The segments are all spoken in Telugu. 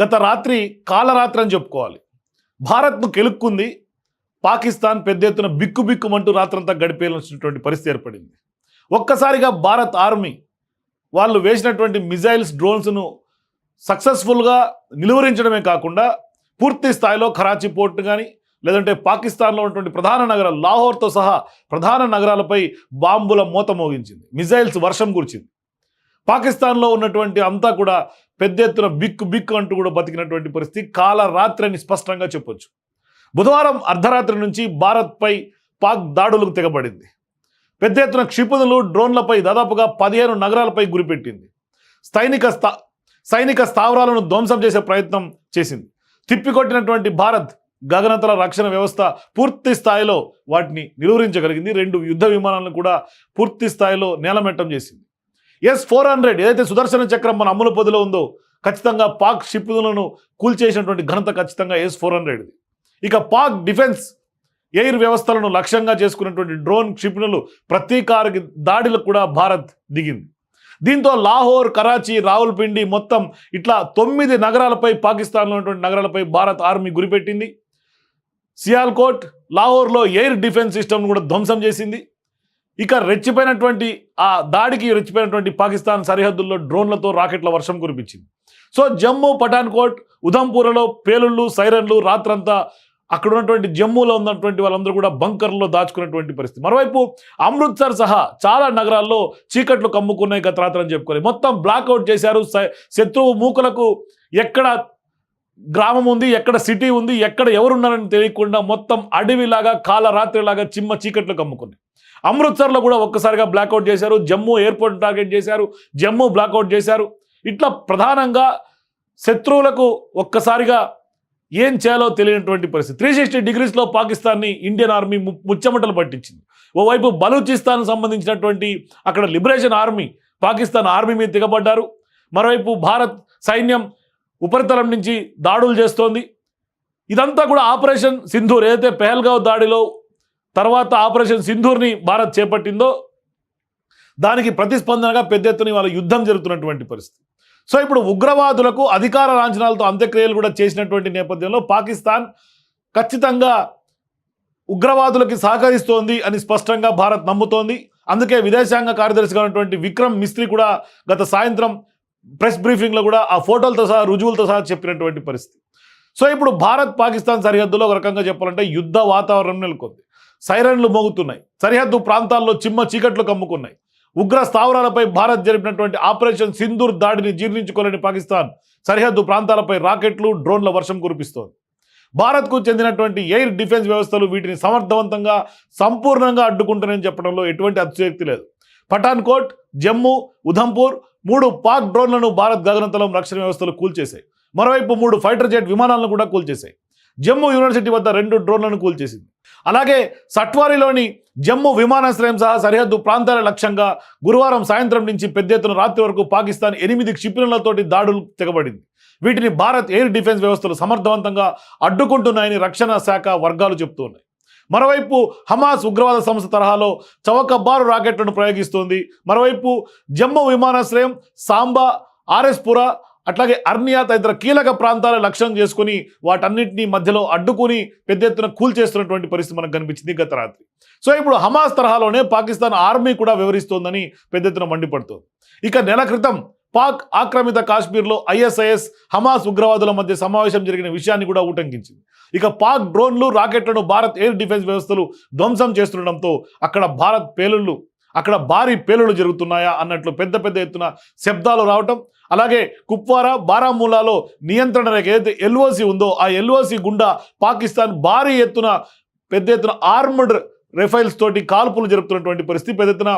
గత రాత్రి కాలరాత్రి అని చెప్పుకోవాలి. భారత్ను కెలుక్కుంది పాకిస్తాన్ పెద్ద ఎత్తున బిక్కు బిక్కుమంటూ రాత్రంతా గడిపేయాల్సినటువంటి పరిస్థితి ఏర్పడింది. ఒక్కసారిగా భారత్ ఆర్మీ వాళ్ళు వేసినటువంటి మిజైల్స్ డ్రోన్స్ను సక్సెస్ఫుల్గా నిలువరించడమే కాకుండా పూర్తి స్థాయిలో కరాచీ పోర్ట్ కానీ లేదంటే పాకిస్తాన్లో ఉన్నటువంటి ప్రధాన నగరాలు లాహోర్తో సహా ప్రధాన నగరాలపై బాంబుల మూత మోగించింది. మిజైల్స్ వర్షం కురిచింది. పాకిస్తాన్లో ఉన్నటువంటి అంతా కూడా పెద్ద ఎత్తున బిక్కు బిక్కు అంటూ కూడా బతికినటువంటి పరిస్థితి కాలరాత్రి అని స్పష్టంగా చెప్పొచ్చు. బుధవారం అర్ధరాత్రి నుంచి భారత్పై పాక్ దాడులకు తెగబడింది. పెద్ద ఎత్తున క్షిపణులు డ్రోన్లపై దాదాపుగా పదిహేను నగరాలపై గురిపెట్టింది. సైనిక స్థా సైనిక స్థావరాలను ధ్వంసం చేసే ప్రయత్నం చేసింది. తిప్పికొట్టినటువంటి భారత్ గగనతల రక్షణ వ్యవస్థ పూర్తి స్థాయిలో వాటిని నిలువరించగలిగింది. రెండు యుద్ధ విమానాలను కూడా పూర్తి స్థాయిలో నేలమెట్టం చేసింది. ఎస్ ఫోర్ హండ్రెడ్ ఏదైతే సుదర్శన చక్రం మన అమ్ముల పొదిలో ఉందో ఖచ్చితంగా పాక్ షిప్లను కూల్చేసినటువంటి ఘనత ఖచ్చితంగా ఎస్ ఫోర్ హండ్రెడ్ ఇక పాక్ డిఫెన్స్ ఎయిర్ వ్యవస్థలను లక్ష్యంగా చేసుకున్నటువంటి డ్రోన్ క్షిపణులు ప్రతీకార దాడిలకు కూడా భారత్ దిగింది. దీంతో లాహోర్ కరాచీ రావుల్పిండి మొత్తం ఇట్లా తొమ్మిది నగరాలపై పాకిస్తాన్లో ఉన్నటువంటి నగరాలపై భారత్ ఆర్మీ గురిపెట్టింది. సియాల్కోట్ లాహోర్లో ఎయిర్ డిఫెన్స్ సిస్టమ్ను కూడా ధ్వంసం చేసింది. ఇక రెచ్చిపోయినటువంటి ఆ దాడికి రెచ్చిపోయినటువంటి పాకిస్తాన్ సరిహద్దుల్లో డ్రోన్లతో రాకెట్ల వర్షం కురిపించింది. సో జమ్మూ పఠాన్కోట్ ఉధంపూర్లో పేలుళ్ళు సైరన్లు రాత్రంతా అక్కడ ఉన్నటువంటి జమ్మూలో ఉన్నటువంటి వాళ్ళందరూ కూడా బంకర్లో దాచుకున్నటువంటి పరిస్థితి. మరోవైపు అమృత్సర్ సహా చాలా నగరాల్లో చీకట్లు కమ్ముకున్నాయి గత రాత్రి అని చెప్పుకోవాలి. మొత్తం బ్లాక్అవుట్ చేశారు. శత్రువు మూకలకు ఎక్కడ గ్రామం ఉంది ఎక్కడ సిటీ ఉంది ఎక్కడ ఎవరున్నారని తెలియకుండా మొత్తం అడవిలాగా కాల రాత్రిలాగా చిమ్మ చీకట్లు కమ్ముకున్నాయి. అమృత్సర్లో కూడా ఒక్కసారిగా బ్లాక్అవుట్ చేశారు. జమ్మూ ఎయిర్పోర్ట్ టార్గెట్ చేశారు. జమ్మూ బ్లాక్అవుట్ చేశారు. ఇట్లా ప్రధానంగా శత్రువులకు ఒక్కసారిగా ఏం చేయాలో తెలియనటువంటి పరిస్థితి. త్రీ సిక్స్టీ డిగ్రీస్లో పాకిస్తాన్ని ఇండియన్ ఆర్మీ ముచ్చమటలు పట్టించింది. ఓవైపు బలూచిస్తాన్ సంబంధించినటువంటి అక్కడ లిబరేషన్ ఆర్మీ పాకిస్తాన్ ఆర్మీ మీద దిగబడ్డారు మరోవైపు భారత్ సైన్యం ఉపరితలం నుంచి దాడులు చేస్తోంది. ఇదంతా కూడా ఆపరేషన్ సింధూర్ ఏదైతే పెహల్గావ్ దాడిలో తర్వాత ఆపరేషన్ సింధూర్ని భారత్ చేపట్టిందో దానికి ప్రతిస్పందనగా పెద్ద ఎత్తున వాళ్ళ యుద్ధం జరుగుతున్నటువంటి పరిస్థితి. సో ఇప్పుడు ఉగ్రవాదులకు అధికార లాంఛనాలతో అంత్యక్రియలు కూడా చేసినటువంటి నేపథ్యంలో పాకిస్తాన్ ఖచ్చితంగా ఉగ్రవాదులకి సహకరిస్తోంది అని స్పష్టంగా భారత్ నమ్ముతోంది. అందుకే విదేశాంగ కార్యదర్శిగా ఉన్నటువంటి విక్రమ్ మిస్త్రి కూడా గత సాయంత్రం ప్రెస్ బ్రీఫింగ్లో కూడా ఆ ఫోటోలతో సహా రుజువులతో సహా చెప్పినటువంటి పరిస్థితి. సో ఇప్పుడు భారత్ పాకిస్తాన్ సరిహద్దులో ఒక రకంగా చెప్పాలంటే యుద్ధ వాతావరణం నెలకొంది. సైరన్లు మోగుతున్నాయి. సరిహద్దు ప్రాంతాల్లో చిమ్మ చీకట్లు కమ్ముకున్నాయి. ఉగ్ర స్థావరాలపై భారత్ జరిపినటువంటి ఆపరేషన్ సింధూర్ దాడిని జీర్ణించుకోలేని పాకిస్తాన్ సరిహద్దు ప్రాంతాలపై రాకెట్లు డ్రోన్ల వర్షం కురిపిస్తోంది. భారత్కు చెందినటువంటి ఎయిర్ డిఫెన్స్ వ్యవస్థలు వీటిని సమర్థవంతంగా సంపూర్ణంగా అడ్డుకుంటున్నాయని చెప్పడంలో ఎటువంటి అతిశక్తి లేదు. పఠాన్కోట్ జమ్మూ ఉధంపూర్ మూడు పాక్ డ్రోన్లను భారత్ గగనతలం రక్షణ వ్యవస్థలు కూల్చేశాయి. మరోవైపు మూడు ఫైటర్ జెట్ విమానాలను కూడా కూల్చేశాయి. జమ్మూ యూనివర్సిటీ వద్ద రెండు డ్రోన్లను కూల్చేసింది. అలాగే సట్వారిలోని జమ్మూ విమానాశ్రయం సహా సరిహద్దు ప్రాంతాల లక్ష్యంగా గురువారం సాయంత్రం నుంచి పెద్ద ఎత్తున రాత్రి వరకు పాకిస్తాన్ ఎనిమిది క్షిపణులతోటి దాడులు తెగబడింది. వీటిని భారత్ ఎయిర్ డిఫెన్స్ వ్యవస్థలు సమర్థవంతంగా అడ్డుకుంటున్నాయని రక్షణ శాఖ వర్గాలు చెబుతున్నాయి. మరోవైపు హమాస్ ఉగ్రవాద సంస్థ తరహాలో చవకబారు రాకెట్లను ప్రయోగిస్తోంది. మరోవైపు జమ్మూ విమానాశ్రయం సాంబా ఆర్ఎస్పుర అట్లాగే అర్నియా తదితర కీలక ప్రాంతాల లక్ష్యం చేసుకుని వాటన్నిటిని మధ్యలో అడ్డుకుని పెద్ద ఎత్తున కూల్చేస్తున్నటువంటి పరిస్థితి మనకు కనిపించింది గత రాత్రి. సో ఇప్పుడు హమాస్ తరహాలోనే పాకిస్తాన్ ఆర్మీ కూడా వివరిస్తోందని పెద్ద ఎత్తున మండిపడుతోంది. ఇక నెల క్రితం పాక్ ఆక్రమిత కాశ్మీర్లో ఐఎస్ఐఎస్ హమాస్ ఉగ్రవాదుల మధ్య సమావేశం జరిగిన విషయాన్ని కూడా ఉటంకించింది ఇక పాక్ డ్రోన్లు రాకెట్లను భారత్ ఎయిర్ డిఫెన్స్ వ్యవస్థలు ధ్వంసం చేస్తుండడంతో అక్కడ భారత్ పేలుళ్ళు అక్కడ భారీ పేలుళ్ళు జరుగుతున్నాయా అన్నట్లు పెద్ద పెద్ద ఎత్తున శబ్దాలు రావటం. అలాగే కుప్వారా బారామూలాలో నియంత్రణ రేఖ ఏదైతే ఎల్ఓసి ఉందో ఆ ఎల్ఓసి గుండా పాకిస్తాన్ భారీ ఎత్తున పెద్ద ఎత్తున ఆర్మడ్ రైఫైల్స్ తోటి కాల్పులు జరుపుతున్నటువంటి పరిస్థితి పెద్ద ఎత్తున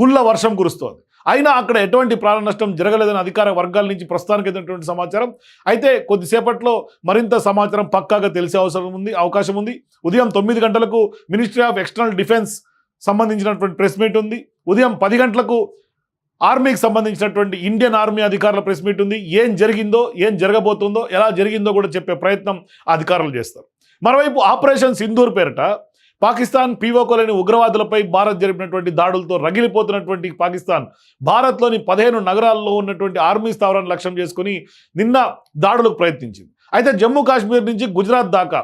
గుళ్ళ వర్షం కురుస్తోంది. అయినా అక్కడ ఎటువంటి ప్రాణ నష్టం జరగలేదని అధికార వర్గాల నుంచి ప్రస్తుతానికి ఎదురైనటువంటి సమాచారం. అయితే కొద్దిసేపట్లో మరింత సమాచారం పక్కాగా తెలిసే అవసరం ఉంది అవకాశం ఉంది. ఉదయం తొమ్మిది గంటలకు మినిస్ట్రీ ఆఫ్ ఎక్స్టర్నల్ డిఫెన్స్ సంబంధించినటువంటి ప్రెస్ మీట్ ఉంది. ఉదయం పది గంటలకు ఆర్మీకి సంబంధించినటువంటి ఇండియన్ ఆర్మీ అధికారుల ప్రెస్ మీట్ ఉంది. ఏం జరిగిందో ఏం జరగబోతుందో ఎలా జరిగిందో కూడా చెప్పే ప్రయత్నం అధికారులు చేస్తారు. మరోవైపు ఆపరేషన్ సింధూర్ పేరిట పాకిస్తాన్ పీఓకోలేని ఉగ్రవాదులపై భారత్ జరిపినటువంటి దాడులతో రగిలిపోతున్నటువంటి పాకిస్తాన్ భారత్లోని పదిహేను నగరాల్లో ఉన్నటువంటి ఆర్మీ స్థావరాన్ని లక్ష్యం చేసుకుని నిన్న దాడులకు ప్రయత్నించింది. అయితే జమ్మూ కాశ్మీర్ నుంచి గుజరాత్ దాకా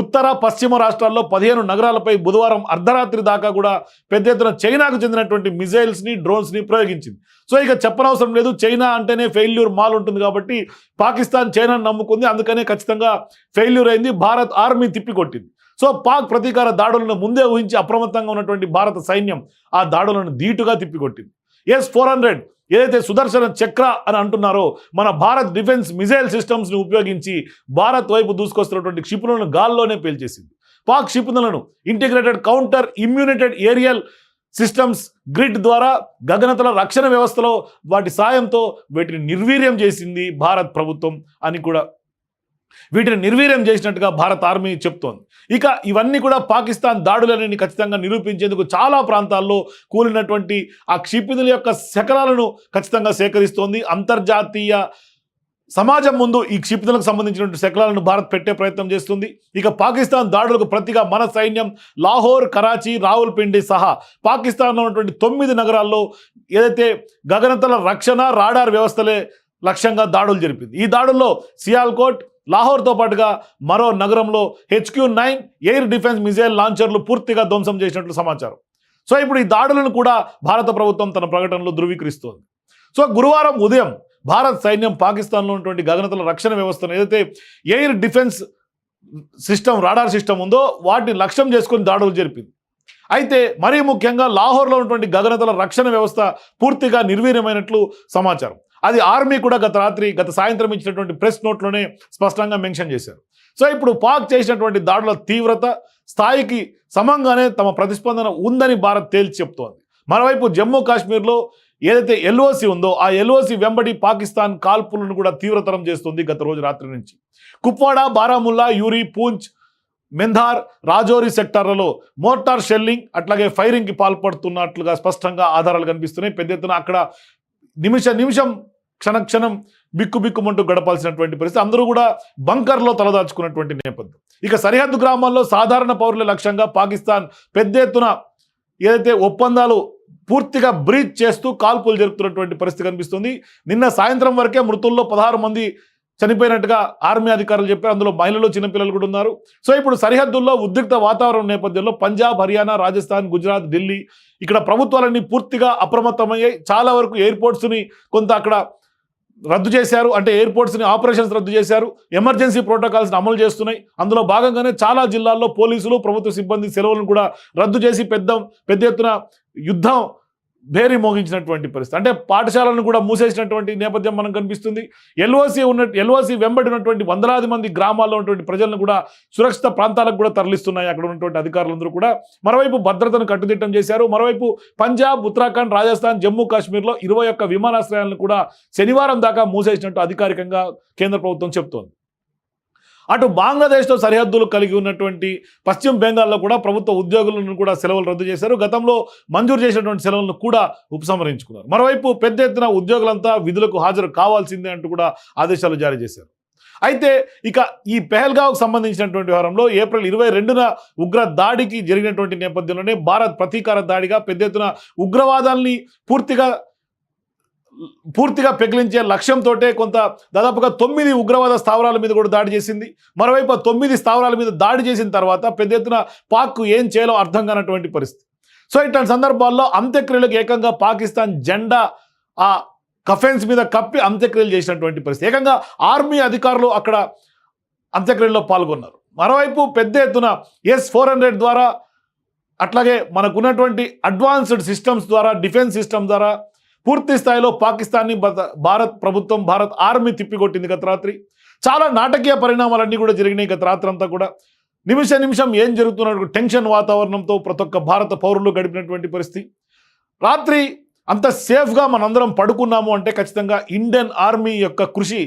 ఉత్తర పశ్చిమ రాష్ట్రాల్లో పదిహేను నగరాలపై బుధవారం అర్ధరాత్రి దాకా కూడా పెద్ద ఎత్తున చైనాకు చెందినటువంటి మిజైల్స్ని డ్రోన్స్ని ప్రయోగించింది. సో ఇక చెప్పనవసరం లేదు. చైనా అంటేనే ఫెయిల్యూర్ మాల్ ఉంటుంది కాబట్టి పాకిస్తాన్ చైనాను నమ్ముకుంది. అందుకనే ఖచ్చితంగా ఫెయిల్యూర్ అయింది. భారత్ ఆర్మీ తిప్పికొట్టింది. సో పాక్ ప్రతీకార దాడులను ముందే ఊహించి అప్రమత్తంగా ఉన్నటువంటి భారత సైన్యం ఆ దాడులను ధీటుగా తిప్పికొట్టింది. ఎస్ ఫోర్ హండ్రెడ్ ఏదైతే సుదర్శన చక్ర అని అంటున్నారో మన భారత్ డిఫెన్స్ మిజైల్ సిస్టమ్స్ని ఉపయోగించి భారత్ వైపు దూసుకొస్తున్నటువంటి క్షిపణులను గాల్లోనే పేల్చేసింది. పాక్ క్షిపణులను ఇంటిగ్రేటెడ్ కౌంటర్ ఇమ్యూనిటెడ్ ఏరియల్ సిస్టమ్స్ గ్రిడ్ ద్వారా గగనతల రక్షణ వ్యవస్థలో వాటి సాయంతో వీటిని నిర్వీర్యం చేసింది భారత్ ప్రభుత్వం అని కూడా వీటిని నిర్వీర్యం చేసినట్టుగా భారత ఆర్మీ చెప్తోంది. ఇక ఇవన్నీ కూడా పాకిస్తాన్ దాడులని ఖచ్చితంగా నిరూపించేందుకు చాలా ప్రాంతాల్లో కూలినటువంటి ఆ క్షిపణుల యొక్క శకలాలను ఖచ్చితంగా సేకరిస్తోంది. అంతర్జాతీయ సమాజం ముందు ఈ క్షిపణులకు సంబంధించినటువంటి శకలాలను భారత్ పెట్టే ప్రయత్నం చేస్తుంది. ఇక పాకిస్తాన్ దాడులకు ప్రతిగా మన సైన్యం లాహోర్ కరాచీ రావుల్పిండి సహా పాకిస్తాన్లో ఉన్నటువంటి తొమ్మిది నగరాల్లో ఏదైతే గగనతల రక్షణ రాడార్ వ్యవస్థలే లక్ష్యంగా దాడులు జరిపింది. ఈ దాడుల్లో సియాల్కోట్ లాహోర్తో పాటుగా మరో నగరంలో HQ nine air defence missile లాంచర్లు పూర్తిగా ధ్వంసం చేసినట్లు సమాచారం. సో ఇప్పుడు ఈ దాడులను కూడా భారత ప్రభుత్వం తన ప్రకటనలో ధృవీకరిస్తోంది. సో గురువారం ఉదయం భారత్ సైన్యం పాకిస్తాన్లో ఉన్నటువంటి గగనతల రక్షణ వ్యవస్థను ఏదైతే air defence system radar system ఉందో వాటిని లక్ష్యం చేసుకొని దాడులు జరిపింది. అయితే మరీ ముఖ్యంగా లాహోర్లో ఉన్నటువంటి గగనతల రక్షణ వ్యవస్థ పూర్తిగా నిర్వీర్యమైనట్లు సమాచారం. అది ఆర్మీ కూడా గత రాత్రి గత సాయంత్రం ఇచ్చినటువంటి ప్రెస్ నోట్లోనే స్పష్టంగా మెన్షన్ చేశారు. సో ఇప్పుడు పాక్ చేసినటువంటి దాడుల తీవ్రత స్థాయికి సమంగానే తమ ప్రతిస్పందన ఉందని భారత్ తేల్చి చెప్తోంది. మరోవైపు జమ్మూ కాశ్మీర్లో ఏదైతే ఎల్ఓసి ఉందో ఆ ఎల్ఓసి వెంబడి పాకిస్తాన్ కాల్పులను కూడా తీవ్రతరం చేస్తుంది గత రోజు రాత్రి నుంచి. కుప్వాడా బారాముల్లా యూరి పూంచ్ మెంధార్ రాజోరి సెక్టార్లలో మోటార్ షెల్లింగ్ అట్లాగే ఫైరింగ్కి పాల్పడుతున్నట్లుగా స్పష్టంగా ఆధారాలు కనిపిస్తున్నాయి. పెద్ద ఎత్తున అక్కడ నిమిష నిమిషం క్షణ క్షణం బిక్కు బిక్కుమంటూ గడపాల్సినటువంటి పరిస్థితి. అందరూ కూడా బంకర్లో తలదాచుకున్నటువంటి నేపథ్యం. ఇక సరిహద్దు గ్రామాల్లో సాధారణ పౌరుల లక్ష్యంగా పాకిస్తాన్ పెద్ద ఎత్తున ఏదైతే ఒప్పందాలు పూర్తిగా బ్రీచ్ చేస్తూ కాల్పులు జరుపుతున్నటువంటి పరిస్థితి కనిపిస్తుంది. నిన్న సాయంత్రం వరకే మృతుల్లో పదహారు మంది చనిపోయినట్టుగా ఆర్మీ అధికారులు చెప్పారు. అందులో మహిళలు చిన్నపిల్లలు కూడా ఉన్నారు. సో ఇప్పుడు సరిహద్దుల్లో ఉద్రిక్త వాతావరణం నేపథ్యంలో పంజాబ్ హర్యానా రాజస్థాన్ గుజరాత్ ఢిల్లీ ఇక్కడ ప్రభుత్వాలన్నీ పూర్తిగా అప్రమత్తమయ్యాయి. చాలా వరకు ఎయిర్పోర్ట్స్ని కొంత అక్కడ రద్దు చేశారు. అంటే ఎయిర్పోర్ట్స్ని ఆపరేషన్స్ రద్దు చేశారు. ఎమర్జెన్సీ ప్రోటోకాల్స్ని అమలు చేస్తున్నాయి. అందులో భాగంగానే చాలా జిల్లాల్లో పోలీసులు ప్రభుత్వ సిబ్బంది సెలవులను కూడా రద్దు చేసి పెద్ద పెద్ద ఎత్తున యుద్ధం భేరీ మోగించినటువంటి పరిస్థితి. అంటే పాఠశాలను కూడా మూసేసినటువంటి నేపథ్యం మనం కనిపిస్తుంది. ఎల్ఓసి ఉన్న ఎల్ఓసి వెంబడినటువంటి వందలాది మంది గ్రామాల్లో ఉన్నటువంటి ప్రజలను కూడా సురక్షిత ప్రాంతాలకు కూడా తరలిస్తున్నాయి అక్కడ ఉన్నటువంటి అధికారులందరూ కూడా. మరోవైపు భద్రతను కట్టుదిట్టం చేశారు. మరోవైపు పంజాబ్ ఉత్తరాఖండ్ రాజస్థాన్ జమ్మూ కాశ్మీర్లో ఇరవై ఒక్క విమానాశ్రయాలను కూడా శనివారం దాకా మూసేసినట్టు అధికారికంగా కేంద్ర ప్రభుత్వం చెబుతోంది అటు బంగ్లాదేశ్తో సరిహద్దులు కలిగి ఉన్నటువంటి పశ్చిమ బెంగాల్లో కూడా ప్రభుత్వ ఉద్యోగులను కూడా సెలవులు రద్దు చేశారు. గతంలో మంజూరు చేసినటువంటి సెలవులను కూడా ఉపసంహరించుకున్నారు. మరోవైపు పెద్ద ఎత్తున ఉద్యోగులంతా విధులకు హాజరు కావాల్సిందే అంటూ కూడా ఆదేశాలు జారీ చేశారు. అయితే ఇక ఈ పెహల్గావ్కు సంబంధించినటువంటి వ్యవహారంలో ఏప్రిల్ ఇరవై రెండున ఉగ్ర దాడికి జరిగినటువంటి నేపథ్యంలోనే భారత్ ప్రతీకార దాడిగా పెద్ద ఎత్తున ఉగ్రవాదాల్ని పూర్తిగా పూర్తిగా పెకిలించే లక్ష్యంతో కొంత దాదాపుగా తొమ్మిది ఉగ్రవాద స్థావరాల మీద కూడా దాడి చేసింది. మరోవైపు తొమ్మిది స్థావరాల మీద దాడి చేసిన తర్వాత పెద్ద ఎత్తున పాక్ ఏం చేయాలో అర్థం కానటువంటి పరిస్థితి. సో ఇట్లాంటి సందర్భాల్లో అంత్యక్రియలకు ఏకంగా పాకిస్తాన్ జెండా ఆ కఫెన్స్ మీద కప్పి అంత్యక్రియలు చేసినటువంటి పరిస్థితి. ఏకంగా ఆర్మీ అధికారులు అక్కడ అంత్యక్రియల్లో పాల్గొన్నారు. మరోవైపు పెద్ద ఎత్తున ఎస్ ఫోర్ హండ్రెడ్ ద్వారా అట్లాగే మనకున్నటువంటి అడ్వాన్స్డ్ సిస్టమ్స్ ద్వారా డిఫెన్స్ సిస్టమ్ ద్వారా పూర్తి స్థాయిలో పాకిస్తాన్ని భారత్ ప్రభుత్వం భారత్ ఆర్మీ తిప్పికొట్టింది గత రాత్రి. చాలా నాటకీయ పరిణామాలన్నీ కూడా జరిగినాయి గత రాత్రి అంతా కూడా. నిమిష నిమిషం ఏం జరుగుతున్నట్టు టెన్షన్ వాతావరణంతో ప్రతి ఒక్క భారత పౌరులు గడిపినటువంటి పరిస్థితి. రాత్రి అంత సేఫ్గా మనందరం పడుకున్నాము అంటే ఖచ్చితంగా ఇండియన్ ఆర్మీ యొక్క కృషి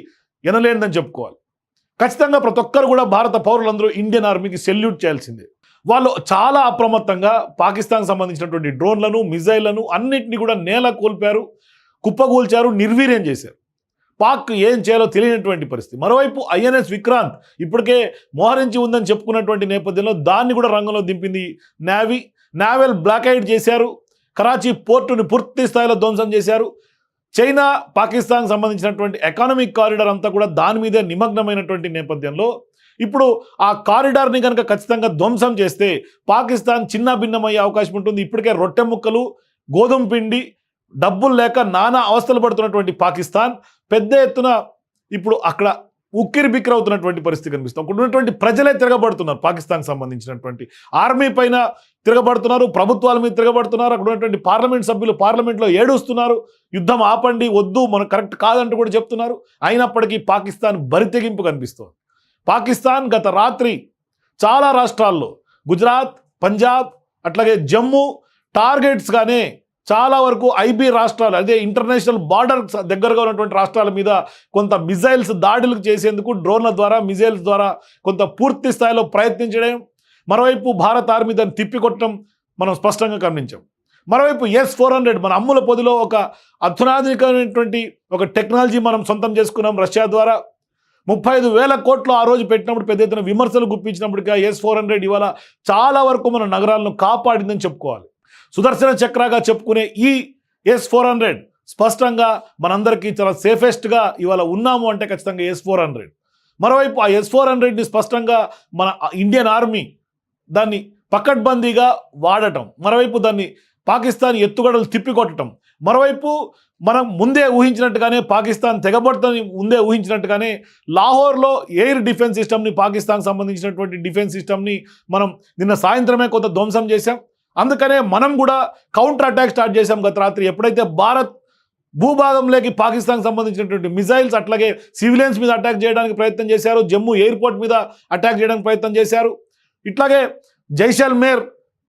ఎనలేనిదని చెప్పుకోవాలి. ఖచ్చితంగా ప్రతి ఒక్కరు కూడా భారత పౌరులందరూ ఇండియన్ ఆర్మీకి సెల్యూట్ చేయాల్సిందే. వాళ్ళు చాలా అప్రమత్తంగా పాకిస్తాన్ సంబంధించినటువంటి డ్రోన్లను మిజైళ్ళను అన్నిటిని కూడా నేల కోల్పారు కుప్పగూల్చారు నిర్వీర్యం చేశారు. పాక్ ఏం చేయాలో తెలియనటువంటి పరిస్థితి. మరోవైపు ఐఎన్ఎస్ విక్రాంత్ ఇప్పటికే మోహరించి ఉందని చెప్పుకున్నటువంటి నేపథ్యంలో దాన్ని కూడా రంగంలో దింపింది నావీ. నావెల్ బ్లాక్ఐడ్ చేశారు. కరాచీ పోర్టుని పూర్తి స్థాయిలో ధ్వంసం చేశారు. చైనా పాకిస్తాన్ సంబంధించినటువంటి ఎకానమిక్ కారిడార్ అంతా కూడా దాని మీదే నిమగ్నమైనటువంటి నేపథ్యంలో ఇప్పుడు ఆ కారిడార్ని కనుక ఖచ్చితంగా ధ్వంసం చేస్తే పాకిస్తాన్ చిన్న భిన్నమయ్యే అవకాశం ఉంటుంది. ఇప్పటికే రొట్టె ముక్కలు గోధుమ పిండి డబ్బులు లేక నానా అవస్థలు పడుతున్నటువంటి పాకిస్తాన్. పెద్ద ఎత్తున ఇప్పుడు అక్కడ ఉక్కిరి బిక్కిరి అవుతున్నటువంటి పరిస్థితి కనిపిస్తుంది. అక్కడ ఉన్నటువంటి ప్రజలే తిరగబడుతున్నారు. పాకిస్తాన్ సంబంధించినటువంటి ఆర్మీ పైన తిరగబడుతున్నారు. ప్రభుత్వాల మీద తిరగబడుతున్నారు. అక్కడ ఉన్నటువంటి పార్లమెంట్ సభ్యులు పార్లమెంట్లో ఏడుస్తున్నారు. యుద్ధం ఆపండి వద్దు మనకు కరెక్ట్ కాదంటూ కూడా చెప్తున్నారు. అయినప్పటికీ పాకిస్తాన్ బరితెగింపు కనిపిస్తోంది. పాకిస్తాన్ గత రాత్రి చాలా రాష్ట్రాల్లో గుజరాత్ పంజాబ్ అట్లాగే జమ్మూ టార్గెట్స్గానే చాలా వరకు ఐబీ రాష్ట్రాలు అదే ఇంటర్నేషనల్ బార్డర్ దగ్గరగా ఉన్నటువంటి రాష్ట్రాల మీద కొంత మిజైల్స్ దాడులు చేసేందుకు డ్రోన్ల ద్వారా మిజైల్స్ ద్వారా కొంత పూర్తి స్థాయిలో ప్రయత్నించడం మరోవైపు భారత ఆర్మీ దాన్ని తిప్పికొట్టడం మనం స్పష్టంగా గమనించాం. మరోవైపు ఎస్ ఫోర్ హండ్రెడ్ మన అమ్ముల పొదిలో ఒక అధునాధునికమైనటువంటి ఒక టెక్నాలజీ మనం సొంతం చేసుకున్నాం రష్యా ద్వారా. ముప్పై ఐదు వేల కోట్లు ఆ రోజు పెట్టినప్పుడు పెద్ద ఎత్తున విమర్శలు గుప్పించినప్పటికీ ఎస్ ఫోర్ హండ్రెడ్ ఇవాళ చాలా వరకు మన నగరాలను కాపాడిందని చెప్పుకోవాలి. సుదర్శన చక్రగా చెప్పుకునే ఈ ఎస్ ఫోర్ హండ్రెడ్ స్పష్టంగా మనందరికీ చాలా సేఫెస్ట్గా ఇవాళ ఉన్నాము అంటే ఖచ్చితంగా ఎస్ ఫోర్ హండ్రెడ్ మరోవైపు ఆ ఎస్ ఫోర్ హండ్రెడ్ని స్పష్టంగా మన ఇండియన్ ఆర్మీ దాన్ని పకడ్బందీగా వాడటం మరోవైపు దాన్ని పాకిస్తాన్ ఎత్తుగడలు తిప్పికొట్టడం మరోవైపు మనం ముందే ఊహించినట్టుగానే పాకిస్తాన్ తెగబడుతుందని ముందే ఊహించినట్టుగానే లాహోర్లో ఎయిర్ డిఫెన్స్ సిస్టమ్ని పాకిస్తాన్ సంబంధించినటువంటి డిఫెన్స్ సిస్టమ్ని మనం నిన్న సాయంత్రమే కొంత ధ్వంసం చేశాం. అందుకనే మనం కూడా కౌంటర్ అటాక్ స్టార్ట్ చేశాం గత రాత్రి. ఎప్పుడైతే భారత్ భూభాగంలోకి పాకిస్తాన్ సంబంధించినటువంటి మిజైల్స్ అట్లాగే సివిలియన్స్ మీద అటాక్ చేయడానికి ప్రయత్నం చేశారు. జమ్మూ ఎయిర్పోర్ట్ మీద అటాక్ చేయడానికి ప్రయత్నం చేశారు. ఇట్లాగే జైసల్మేర్